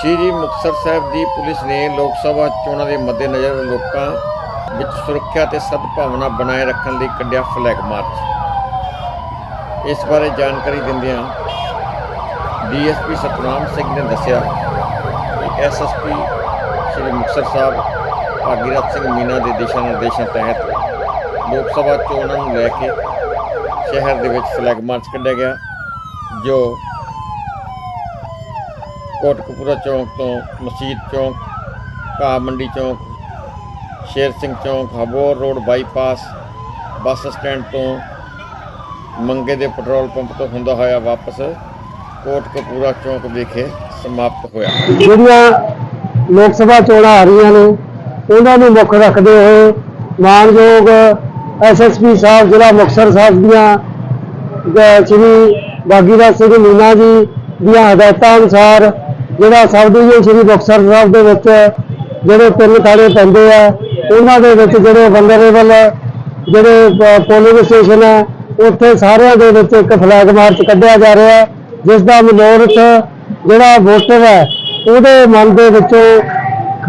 ਸ਼੍ਰੀ ਮੁਕਤਸਰ ਸਾਹਿਬ ਦੀ police ਨੇ ਲੋਕ ਸਭਾ ਚੋਣਾਂ ਦੇ ਮੱਦੇਨਜ਼ਰ ਲੋਕਾਂ ਵਿੱਚ ਸੁਰੱਖਿਆ ਤੇ ਸਦਭਾਵਨਾ ਬਣਾਏ ਰੱਖਣ ਲਈ ਕੱਢਿਆ ਫਲੈਗ ਮਾਰਚ ਇਸ ਬਾਰੇ ਜਾਣਕਾਰੀ ਦਿੰਦਿਆਂ ਡੀਐਸਪੀ ਸਤਨਾਮ ਸਿੰਘ ਨੇ ਦੱਸਿਆ ਕਿ ਐਸਐਸਪੀ ਸ਼੍ਰੀ ਮੁਕਤਸਰ ਸਾਹਿਬ ਭਾਗੀਰਥ ਸਿੰਘ ਮੀਨਾ ਦੇ ਦਿਸ਼ਾ ਨਿਰਦੇਸ਼ਾਂ ਤਹਿਤ ਲੋਕ ਸਭਾ ਚੋਣਾਂ ਨੂੰ ਲੈ ਕੇ ਸ਼ਹਿਰ ਦੇ ਵਿੱਚ ਫਲੈਗ ਮਾਰਚ ਕੱਢਿਆ ਗਿਆ, ਜੋ ਕੋਟਕਪੂਰਾ ਚੌਂਕ ਤੋਂ ਮਸਜਿਦ ਚੌਂਕ, ਘਾਹ ਮੰਡੀ ਚੌਂਕ, ਸ਼ੇਰ ਸਿੰਘ ਚੌਂਕ, ਹਬੋਰ ਰੋਡ ਬਾਈਪਾਸ, ਬੱਸ ਸਟੈਂਡ ਤੋਂ ਮੰਗੇ ਦੇ ਪੈਟਰੋਲ ਪੰਪ ਤੋਂ ਹੁੰਦਾ ਹੋਇਆ ਵਾਪਸ ਕੋਟਕਪੂਰਾ ਚੌਂਕ ਵਿਖੇ ਸਮਾਪਤ ਹੋਇਆ। ਜਿਹੜੀਆਂ ਲੋਕ ਸਭਾ ਚੋਣਾਂ ਆ ਰਹੀਆਂ ਨੇ, ਉਹਨਾਂ ਨੂੰ ਮੁੱਖ ਰੱਖਦੇ ਹੋਏ ਮਾਨਯੋਗ ਐਸਐਸਪੀ ਸਾਹਿਬ, ਜ਼ਿਲ੍ਹਾ ਮੁਕਤਸਰ ਸਾਹਿਬ ਦੀਆਂ ਸ਼੍ਰੀ ਬਾਗੀਰਾਜ ਸਿੰਘ ਮੀਨਾ ਜੀ ਦੀਆਂ ਹਦਾਇਤਾਂ ਅਨੁਸਾਰ ਜਿਹੜਾ ਸਬ ਡਿਵੀਜ਼ਨ ਸ਼੍ਰੀ ਮੁਕਤਸਰ ਸਾਹਿਬ ਦੇ ਵਿੱਚ ਜਿਹੜੇ ਤਿੰਨ ਥਾਣੇ ਪੈਂਦੇ ਆ, ਉਹਨਾਂ ਦੇ ਵਿੱਚ ਜਿਹੜੇ ਵਨਰੇਬਲ ਜਿਹੜੇ ਪੋਲਿੰਗ ਸਟੇਸ਼ਨ ਹੈ ਉੱਥੇ ਸਾਰਿਆਂ ਦੇ ਵਿੱਚ ਇੱਕ ਫਲੈਗ ਮਾਰਚ ਕੱਢਿਆ ਜਾ ਰਿਹਾ ਹੈ, ਜਿਸ ਦਾ ਮਨੋਰਥ ਜਿਹੜਾ ਵੋਟਰ ਹੈ, ਉਹਦੇ ਮਨ ਦੇ ਵਿੱਚੋਂ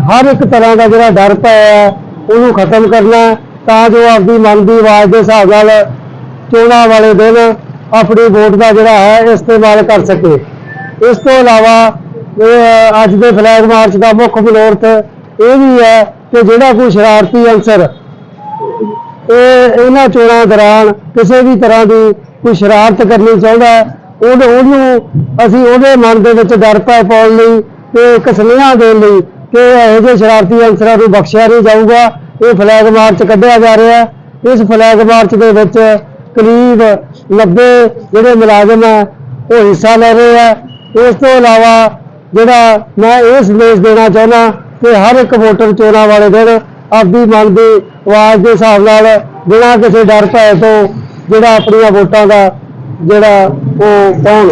ਹਰ ਇੱਕ ਤਰ੍ਹਾਂ ਦਾ ਜਿਹੜਾ ਡਰ ਪਿਆ ਹੈ, ਉਹਨੂੰ ਖਤਮ ਕਰਨਾ ਤਾਂ ਜੋ ਆਪਦੀ ਮਨ ਦੀ ਆਵਾਜ਼ ਦੇ ਹਿਸਾਬ ਨਾਲ ਚੋਣਾਂ ਵਾਲੇ ਦਿਨ ਆਪਣੀ ਵੋਟ ਦਾ ਜਿਹੜਾ ਹੈ ਇਸਤੇਮਾਲ ਕਰ ਸਕੇ। ਇਸ ਤੋਂ ਇਲਾਵਾ ਅੱਜ ਦੇ ਫਲੈਗ ਮਾਰਚ ਦਾ ਮੁੱਖ ਮਨੋਰਥ ਇਹ ਵੀ ਹੈ ਕਿ ਜਿਹੜਾ ਕੋਈ ਸ਼ਰਾਰਤੀ ਅਨਸਰ ਇਹ ਇਹਨਾਂ ਚੋਣਾਂ ਦੌਰਾਨ ਕਿਸੇ ਵੀ ਤਰ੍ਹਾਂ ਦੀ ਕੋਈ ਸ਼ਰਾਰਤ ਕਰਨੀ ਚਾਹੁੰਦਾ ਹੈ, ਉਹਨੂੰ ਅਸੀਂ ਉਹਦੇ ਮਨ ਦੇ ਵਿੱਚ ਡਰ ਪੈ ਪਾਉਣ ਲਈ ਤੇ ਇੱਕ ਸੁਨੇਹਾ ਦੇਣ ਲਈ ਕਿ ਇਹੋ ਜਿਹੇ ਸ਼ਰਾਰਤੀ ਅਨਸਰਾਂ ਨੂੰ ਬਖਸ਼ਿਆ ਨਹੀਂ ਜਾਊਗਾ। ਇਹ ਫਲੈਗ ਮਾਰਚ ਕੱਢਿਆ ਜਾ ਰਿਹਾ ਹੈ। ਇਸ ਫਲੈਗ ਮਾਰਚ ਦੇ ਵਿੱਚ ਕਰੀਬ 90 ਜਿਹੜੇ ਮੁਲਾਜ਼ਮ ਹੈ ਉਹ ਹਿੱਸਾ ਲੈ ਰਹੇ ਹੈ। ਇਸ ਤੋਂ ਇਲਾਵਾ ਜਿਹੜਾ ਮੈਂ ਇਹ ਸੰਦੇਸ਼ ਦੇਣਾ ਚਾਹੁੰਦਾ ਕਿ ਹਰ ਇੱਕ ਵੋਟਰ ਚੋਣਾਂ ਵਾਲੇ ਦਿਨ ਆਪਦੀ ਮਨ ਦੀ ਆਵਾਜ਼ ਦੇ ਹਿਸਾਬ ਨਾਲ ਬਿਨਾਂ ਕਿਸੇ ਡਰ ਭੈ ਤੋਂ ਜਿਹੜਾ ਆਪਣੀਆਂ ਵੋਟਾਂ ਦਾ ਜਿਹੜਾ ਉਹ ਪਾਉਣ।